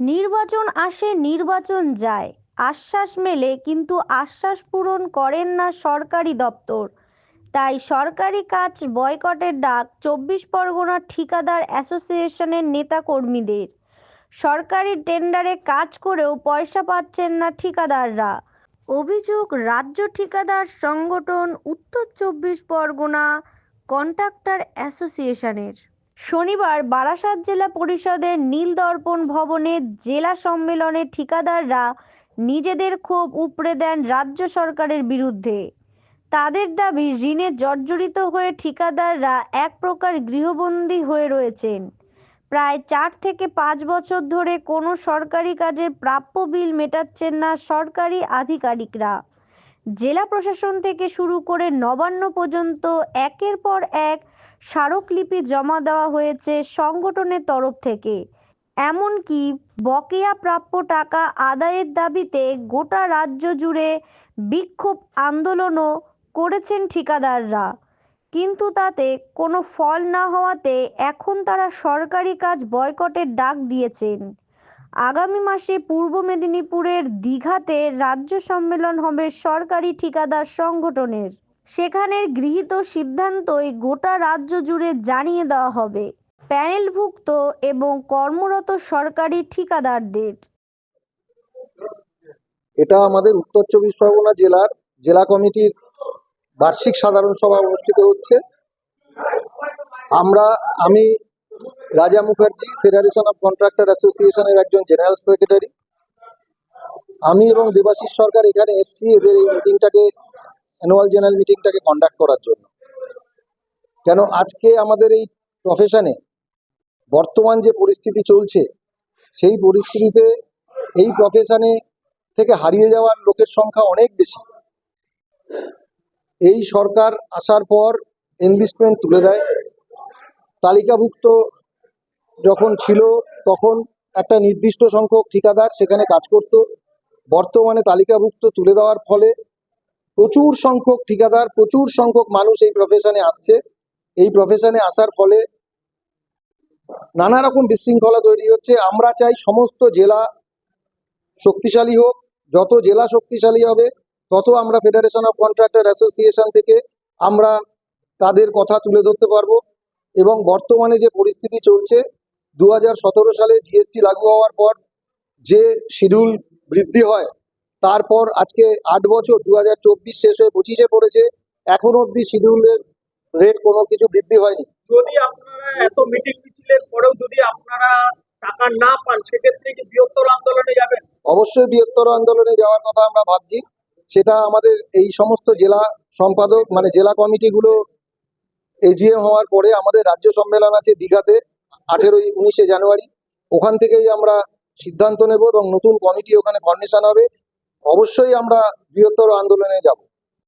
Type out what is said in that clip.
নির্বাচন আসে, নির্বাচন যায়। আশ্বাস মেলে, কিন্তু আশ্বাস পূরণ করেন না সরকারি দপ্তর। তাই সরকারি কাজ বয়কটের ডাক চব্বিশ পরগনা ঠিকাদার অ্যাসোসিয়েশনের নেতাকর্মীদের। সরকারি টেন্ডারে কাজ করেও পয়সা পাচ্ছেন না ঠিকাদাররা। অভিযোগ, রাজ্য ঠিকাদার সংগঠন উত্তর চব্বিশ পরগনা কন্ট্রাক্টর অ্যাসোসিয়েশনের। শনিবার বারাসাত জেলা পরিষদের নীলদর্পণ ভবনে জেলা সম্মেলনে ঠিকাদাররা নিজেদের ক্ষোভ উপড়ে দেন রাজ্য সরকারের বিরুদ্ধে। তাদের দাবি, ঋণে জর্জরিত হয়ে ঠিকাদাররা এক প্রকার গৃহবন্দী হয়ে রয়েছেন। প্রায় চার থেকে পাঁচ বছর ধরে কোনো সরকারি কাজের প্রাপ্য বিল মেটাচ্ছেন না সরকারি আধিকারিকরা। জেলা প্রশাসন থেকে শুরু করে নবান্ন পর্যন্ত একের পর এক স্মারকলিপি জমা দেওয়া হয়েছে সংগঠনের তরফ থেকে। এমনকি বকেয়া প্রাপ্য টাকা আদায়ের দাবিতে গোটা রাজ্য জুড়ে বিক্ষোভ আন্দোলনও করেছেন ঠিকাদাররা। কিন্তু তাতে কোনো ফল না হওয়াতে এখন তারা সরকারি কাজ বয়কটের ডাক দিয়েছেন। আগামী মাসে পূর্ব মেদিনীপুরের দীঘাতে রাজ্য সম্মেলন হবে সরকারি ঠিকাদার সংগঠনের। সেখানের গৃহীত সিদ্ধান্তই গোটা রাজ্য জুড়ে জানিয়ে দেওয়া হবে। প্যানেলভুক্ত এবং কর্মরত সরকারি ঠিকাদারদের। এটা আমাদের উত্তর চব্বিশ পরগনা জেলার জেলা কমিটির বার্ষিক সাধারণ সভা অনুষ্ঠিত হচ্ছে। আমরা, আমি রাজা মুখার্জি ফেডারেশন অফ কন্ট্রাক্টর অ্যাসোসিয়েশনের একজন জেনারেল সেক্রেটারি আমি এবং দেবাশিস সরকার এখানে এসছি এদের এই মিটিংটাকে অ্যানুয়াল জেনারেল মিটিংটাকে কন্ডাক্ট করার জন্য। কেন আজকে আমাদের এই প্রফেশনে বর্তমান যে পরিস্থিতি চলছে, সেই পরিস্থিতিতে এই প্রফেশনে থেকে হারিয়ে যাওয়ার লোকের সংখ্যা অনেক বেশি। এই সরকার আসার পর এনলিস্টমেন্ট তুলে দেয়। তালিকাভুক্ত যখন ছিল, তখন একটা নির্দিষ্ট সংখ্যক ঠিকাদার সেখানে কাজ করত। বর্তমানে তালিকাভুক্ত তুলে দেওয়ার ফলে প্রচুর সংখ্যক ঠিকাদার, প্রচুর সংখ্যক মানুষ এই প্রফেশনে আসছে। এই প্রফেশনে আসার ফলে নানা রকম বিশৃঙ্খলা তৈরি হচ্ছে। আমরা চাই সমস্ত জেলা শক্তিশালী হোক, যত জেলা শক্তিশালী হবে, তত আমরা ফেডারেশন অফ কন্ট্রাক্টর অ্যাসোসিয়েশন থেকে আমরা তাদের কথা তুলে ধরতে পারব। এবং বর্তমানে যে পরিস্থিতি চলছে দু হাজার সতেরো সালে জিএসটি লাগু হওয়ার পর যে শিডিউল বৃদ্ধি হয় তারপর আজকে আট বছর দু হাজার চব্বিশ শেষ হয়ে পঁচিশে পড়েছে এখনও অবধি শিডিউলের রেট কোনো কিছু বৃদ্ধি হয়নি। যদি আপনারা এত মিটিং মিছিলের পরেও যদি আপনারা টাকা না পান সেক্ষেত্রে কি বৃহত্তর আন্দোলনে যাবেন? অবশ্যই বৃহত্তর আন্দোলনে যাওয়ার কথা আমরা ভাবছি। সেটা আমাদের এই সমস্ত জেলা সম্পাদক মানে জেলা কমিটিগুলো এজিএম হওয়ার পরে আমাদের রাজ্য সম্মেলন আছে দীঘাতে। আঠেরোই উনিশে জানুয়ারি। ওখান থেকেই আমরা সিদ্ধান্ত নেব এবং নতুন কমিটি ওখানে ফর্মেশন হবে। অবশ্যই আমরা বৃহত্তর আন্দোলনে যাব।